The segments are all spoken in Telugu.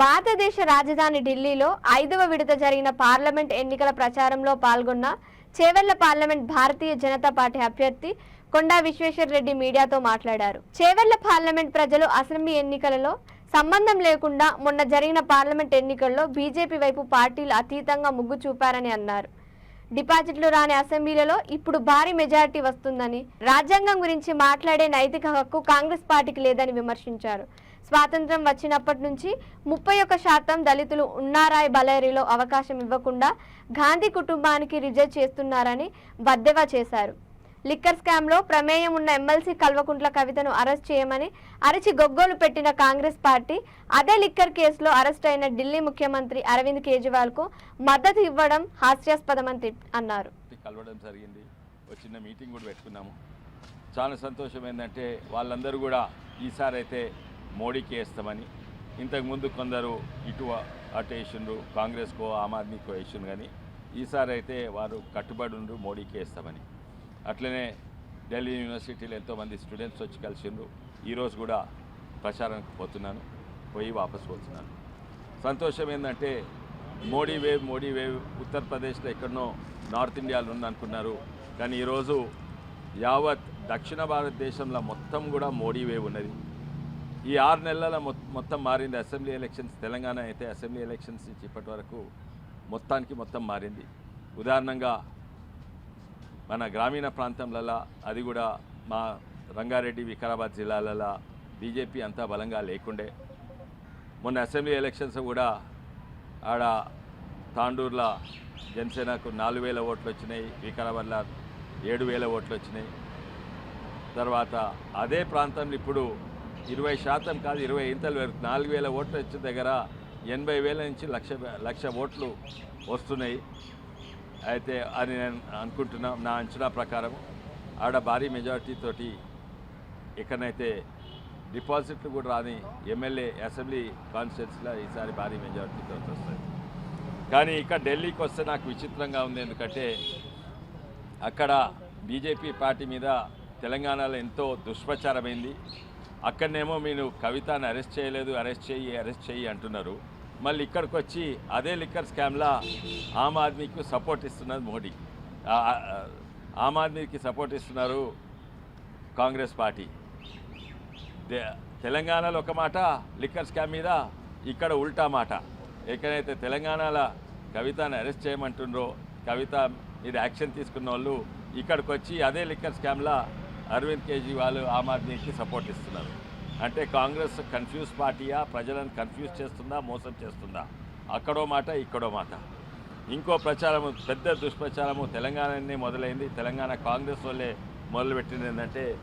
భారతదేశ రాజధాని ఢిల్లీలో ఐదవ విడత జరిగిన పార్లమెంట్ ఎన్నికల ప్రచారంలో పాల్గొన్న చేవెళ్ళ పార్లమెంట్ భారతీయ జనతా పార్టీ అభ్యర్థి కొండా విశ్వేశ్వర్ రెడ్డి మీడియాతో మాట్లాడారు. చేవెళ్ళ పార్లమెంట్ ప్రజలు అసెంబ్లీ ఎన్నికలలో సంబంధం లేకుండా మొన్న జరిగిన పార్లమెంట్ ఎన్నికల్లో బీజేపీ వైపు పార్టీలు అతీతంగా మొగ్గు చూపారని అన్నారు. డిపాజిట్లు రాని అసెంబ్లీలలో ఇప్పుడు భారీ మెజారిటీ వస్తుందని రాజ్యాంగం గురించి మాట్లాడే నైతిక హక్కు కాంగ్రెస్ పార్టీకి లేదని విమర్శించారు. స్వాతంత్రం వచ్చినప్పటి నుంచి ముప్పై ఒక్క శాతం దళితులు ఉన్నారాయ్ బలేరిలో అవకాశం ఇవ్వకుండా గాంధీ కుటుంబానికి రిజెక్ట్ చేస్తున్నారని బద్దెవా చేశారు. లిక్కర్ స్కామ్లో ప్రమేయం ఉన్న ఎమ్మెల్సీ కల్వకుంట్ల కవితను అరెస్ట్ చేయమని అరిచి గొగ్గోలు పెట్టిన కాంగ్రెస్ పార్టీ అదే లిక్కర్ కేసులో అరెస్ట్ అయిన ఢిల్లీ ముఖ్యమంత్రి అరవింద్ కేజ్రీవాల్కు మద్దతు ఇవ్వడం హాస్యాస్పదమని అన్నారు. కలవడం జరిగింది. ఒక చిన్న మీటింగ్ కూడా పెట్టుకున్నాము. చాలా సంతోషం ఏంటంటే వాళ్ళందరూ కూడా ఈసారి అయితే మోడీకి వేస్తామని ఇంతకుముందు కొందరు ఇటు అటు వేసిండ్రు కాంగ్రెస్కో ఆమ్ ఆద్మీకో వేసిండ్రు కానీ ఈసారి అయితే వారు కట్టుబడి ఉండ్రు మోడీకి వేస్తామని అట్లనే ఢిల్లీ యూనివర్సిటీలో ఎంతోమంది స్టూడెంట్స్ వచ్చి కలిసిండ్రు. ఈరోజు కూడా ప్రచారానికి పోతున్నాను. పోయి వాపసు పోతున్నాను సంతోషం ఏంటంటే మోడీ వేవ్ మోడీ వేవ్ ఉత్తరప్రదేశ్లో ఎక్కడనో నార్త్ ఇండియాలో ఉందనుకున్నారు. కానీ ఈరోజు యావత్ దక్షిణ భారతదేశంలో మొత్తం కూడా మోడీ వేవ్ ఉన్నది. ఈ ఆరు నెలల మొ- మొత్తం మారింది. అసెంబ్లీ ఎలక్షన్స్ తెలంగాణ అయితే అసెంబ్లీ ఎలక్షన్స్ నుంచి ఇప్పటి వరకు మొత్తానికి మొత్తం మారింది. ఉదాహరణంగా మన గ్రామీణ ప్రాంతంలలో అది కూడా మా రంగారెడ్డి వికారాబాద్ జిల్లాలలో బీజేపీ అంతా బలంగా లేకుండే. మొన్న అసెంబ్లీ ఎలక్షన్స్ కూడా ఆడ తాండూర్ల జనసేనకు నాలుగు వేల ఓట్లు వచ్చినాయి వికారాబాద్లో ఏడు వేల ఓట్లు వచ్చినాయి. తర్వాత అదే ప్రాంతంలో ఇప్పుడు ఇరవై శాతం కాదు ఇరవై ఇంతలు వరకు నాలుగు వేల ఓట్లు వచ్చిన దగ్గర ఎనభై వేల నుంచి లక్ష లక్ష ఓట్లు వస్తున్నాయి. అయితే అని నేను అనుకుంటున్నా నా అంచనా ప్రకారం ఆడ భారీ మెజారిటీ తోటి డిపాజిట్లు కూడా రాని ఎమ్మెల్యే అసెంబ్లీ కాన్స్టిట్యూన్సీలో ఈసారి భారీ మెజారిటీతో వస్తుంది కానీ ఇక్కడ ఢిల్లీకి వస్తే నాకు విచిత్రంగా ఉంది. ఎందుకంటే అక్కడ బీజేపీ పార్టీ మీద తెలంగాణలో ఎంతో దుష్ప్రచారమైంది. అక్కడనేమో మీరు కవితను అరెస్ట్ చేయలేదు అరెస్ట్ చేయి అరెస్ట్ చేయి అంటున్నారు. మళ్ళీ ఇక్కడికి వచ్చి అదే లిక్కర్ స్కామ్లా ఆమ్ ఆద్మీకి సపోర్ట్ ఇస్తున్నది మోడీ. ఆమ్ ఆద్మీకి సపోర్ట్ ఇస్తున్నారు కాంగ్రెస్ పార్టీ. తెలంగాణలో ఒక మాట లిక్కర్ స్కామ్ మీద ఇక్కడ ఉల్టా మాట. ఎక్కడైతే తెలంగాణలో కవితను అరెస్ట్ చేయమంటుండ్రో కవిత మీద యాక్షన్ తీసుకున్న వాళ్ళు ఇక్కడికి వచ్చి అదే లిక్కర్ స్కామ్లా అరవింద్ కేజ్రీవాల్ ఆమ్ ఆద్మీకి సపోర్ట్ ఇస్తున్నారు. అంటే కాంగ్రెస్ కన్ఫ్యూజ్ పార్టీయా? ప్రజలను కన్ఫ్యూజ్ చేస్తుందా? మోసం చేస్తుందా? అక్కడో మాట ఇక్కడో మాట. ఇంకో ప్రచారము పెద్ద దుష్ప్రచారము తెలంగాణనే మొదలైంది. తెలంగాణ కాంగ్రెస్ వాళ్ళే మొదలుపెట్టింది ఏంటంటే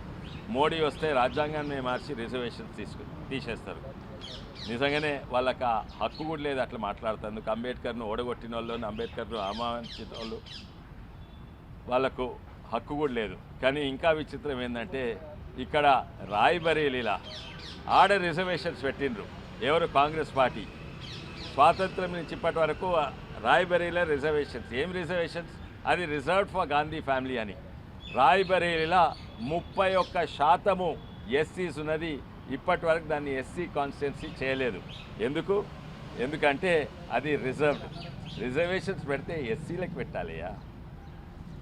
మోడీ వస్తే రాజ్యాంగాన్ని మార్చి రిజర్వేషన్ తీసుకు తీసేస్తారు. నిజంగానే వాళ్ళకి ఆ హక్కు కూడా లేదు అట్లా మాట్లాడుతందుకు అంబేద్కర్ను ఓడగొట్టిన వాళ్ళు అంబేద్కర్ను అవమానించిన వాళ్ళు వాళ్ళకు హక్కు కూడా లేదు. కానీ ఇంకా విచిత్రం ఏంటంటే ఇక్కడ రాయబరేలీలా ఆడ రిజర్వేషన్స్ పెట్టిండ్రు. ఎవరు? కాంగ్రెస్ పార్టీ. స్వాతంత్రం నుంచి ఇప్పటి వరకు రాయబరేలీలో రిజర్వేషన్స్. ఏం రిజర్వేషన్స్? అది రిజర్వ్డ్ ఫర్ గాంధీ ఫ్యామిలీ అని. రాయబరేలీలా ముప్పై ఒక్క శాతము ఎస్సీస్ ఉన్నది. ఇప్పటి వరకు దాన్ని ఎస్సీ కాన్స్టిట్యున్సీ చేయలేదు. ఎందుకు? ఎందుకంటే అది రిజర్వ్డ్. రిజర్వేషన్స్ పెడితే ఎస్సీలకు పెట్టాలియా